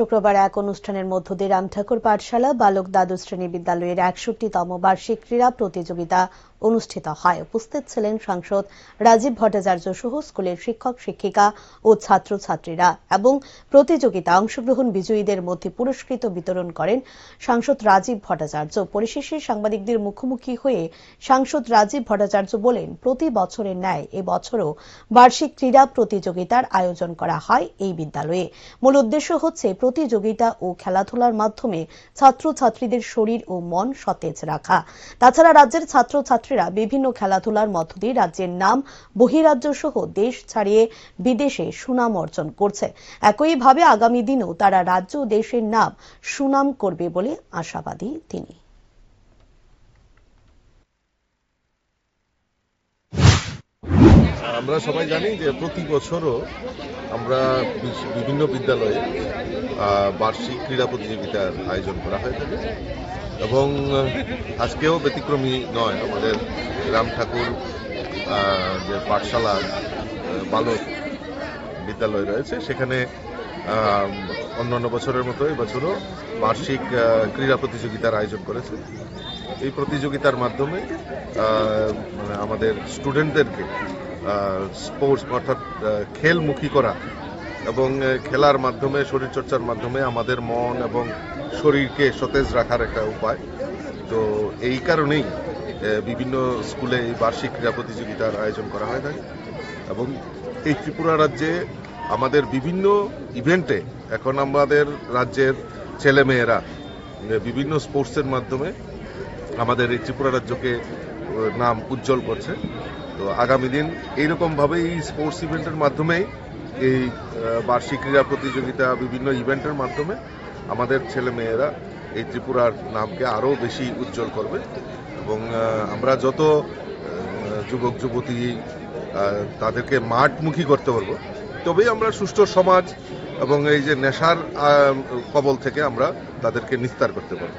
শুক্রবার এক অনুষ্ঠানের মধ্য দিয়ে রামঠাকুর পাঠশালা, বালক দ্বাদশ শ্রেণি বিদ্যালয়ের একষট্টিতম বার্ষিক ক্রীড়া প্রতিযোগিতা অনুষ্ঠিত হয়। উপস্থিত ছিলেন সাংসদ রাজীব ভট্টাচার্য সহ স্কুলের শিক্ষক, শিক্ষিকা ও ছাত্রছাত্রীরা এবং প্রতিযোগিতা অংশগ্রহণ বিজয়ীদের মধ্যে পুরস্কৃত বিতরণ করেন সাংসদ রাজীব ভট্টাচার্য। পরিশেষে সাংবাদিকদের মুখোমুখি হয়ে সাংসদ রাজীব ভট্টাচার্য বলেন, প্রতি বছরের ন্যায় এবছরও বার্ষিক ক্রীড়া প্রতিযোগিতার আয়োজন করা হয় এই বিদ্যালয়ে। মূল উদ্দেশ্য হচ্ছে প্রতিযোগিতা ও খেলাধুলার মাধ্যমে ছাত্রছাত্রীদের শরীর ও মন সতেজ রাখা। তাছাড়া রাজ্যের ছাত্রছাত্রীরা বিভিন্ন খেলাধুলার মধ্য দিয়ে রাজ্যের নাম বহিরাজ্য সহ দেশ ছাড়িয়ে বিদেশে সুনাম অর্জন করছে। একইভাবে আগামী দিনেও তারা রাজ্য দেশের নাম সুনাম করবে বলে আশাবাদী তিনি। আমরা সবাই জানি যে প্রতি বছরও আমরা বিভিন্ন বিদ্যালয়ে বার্ষিক ক্রীড়া প্রতিযোগিতার আয়োজন করা হয়ে থাকে। এবং আজকেও ব্যতিক্রমী নয়, আমাদের রাম ঠাকুর যে পাঠশালা বালক বিদ্যালয় রয়েছে, সেখানে অন্যান্য বছরের মতো এবছরও বার্ষিক ক্রীড়া প্রতিযোগিতার আয়োজন করেছে। এই প্রতিযোগিতার মাধ্যমে মানে আমাদের স্টুডেন্টদেরকে স্পোর্টস অর্থাৎ খেলমুখী করা এবং খেলার মাধ্যমে, শরীরচর্চার মাধ্যমে আমাদের মন এবং শরীরকে সতেজ রাখার একটা উপায়। তো এই কারণেই বিভিন্ন স্কুলে এই বার্ষিক ক্রীড়া প্রতিযোগিতার আয়োজন করা হয় থাকে এবং এই ত্রিপুরা রাজ্যে আমাদের বিভিন্ন ইভেন্টে এখন আমাদের রাজ্যের ছেলেমেয়েরা বিভিন্ন স্পোর্টসের মাধ্যমে আমাদের এই ত্রিপুরা রাজ্যকে নাম উজ্জ্বল করছে। তো আগামী দিন এইরকমভাবেই এই স্পোর্টস ইভেন্টের মাধ্যমেই এই বার্ষিক ক্রীড়া প্রতিযোগিতা, বিভিন্ন ইভেন্টের মাধ্যমে আমাদের ছেলে মেয়েরা এই ত্রিপুরার নামকে আরও বেশি উজ্জ্বল করবে। এবং আমরা যত যুবক, যুবতী তাদেরকে মাঠমুখী করতে পারব, তবেই আমরা সুষ্ঠু সমাজ এবং এই যে নেশার কবল থেকে আমরা তাদেরকে নিস্তার করতে পারব।